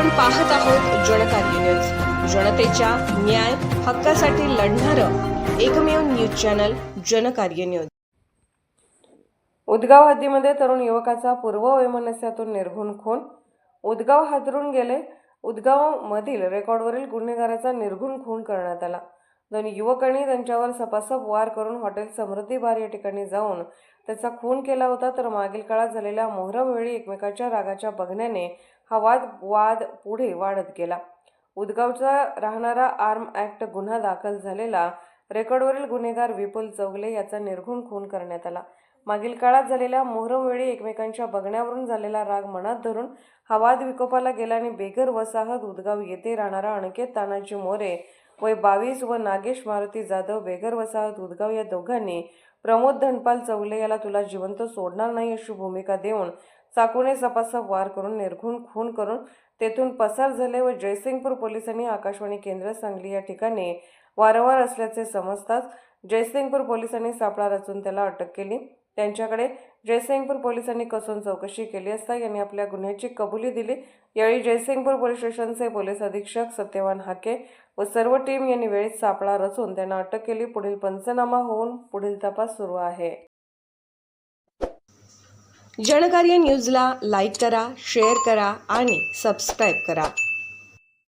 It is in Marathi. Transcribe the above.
आपण पाहत आहोत जनकार्य न्यूज जनतेच्या न्याय हक्कासाठी लढणारं एकमेव news channel Janakarya news Udgaon हद्दीमध्ये तरुण युवकाचा पूर्व वैमनस्यातून निर्घुण खून. उदगाव हादरून गेले. उदगाव मधील रेकॉर्डवरील गुन्हेगाराचा निर्घुण खून करण्यात आला. दोन युवकांनी त्यांच्यावर सपासप वार करून हॉटेल समृद्धी बार या ठिकाणी जाऊन त्याचा खून केला होता. तर मागील काळात झालेल्या मोहरम वेळी एकमेकाच्या रागाच्या बघण्याने हा वाद वाद पुढे वाढत गेला. उदगावचा राहणारा आर्म ॲक्ट गुन्हा दाखल झालेला रेकॉर्डवरील गुन्हेगार विपुल चौगले याचा निर्घुण खून करण्यात आला. मागील काळात झालेल्या मोहरम वेळी एकमेकांच्या बघण्यावरून झालेला राग मनात धरून हा वाद विकोपाला गेला आणि बेघर वसाहत उदगाव येथे राहणारा अनिकेत तानाजी मोरे वय बावीस व नागेश मारुती जाधव बेघर वसाहत उदगाव या दोघांनी प्रमोद धनपाल चौगले याला तुला जिवंत सोडणार नाही अशी भूमिका देऊन चाकूने सपासप वार करून निर्घुण खून करून तेथून पसार झाले व जयसिंगपूर पोलिसांनी आकाशवाणी केंद्र सांगली या ठिकाणी वारंवार असल्याचे समजताच जयसिंगपूर पोलिसांनी सापळा रचून त्याला अटक केली. त्यांच्याकडे जयसिंगपूर पोलिसांनी कसून चौकशी केली असता यांनी आपल्या गुन्ह्याची कबुली दिली. यावेळी जयसिंगपूर पोलीस स्टेशनचे पोलीस अधीक्षक सत्यवान हाके व सर्व टीम यांनी वेळीच सापळा रचून त्यांना अटक केली. पुढील पंचनामा होऊन पुढील तपास सुरू आहे. जनकार्य न्यूजला लाईक करा शेअर करा आणि सबस्क्राईब करा.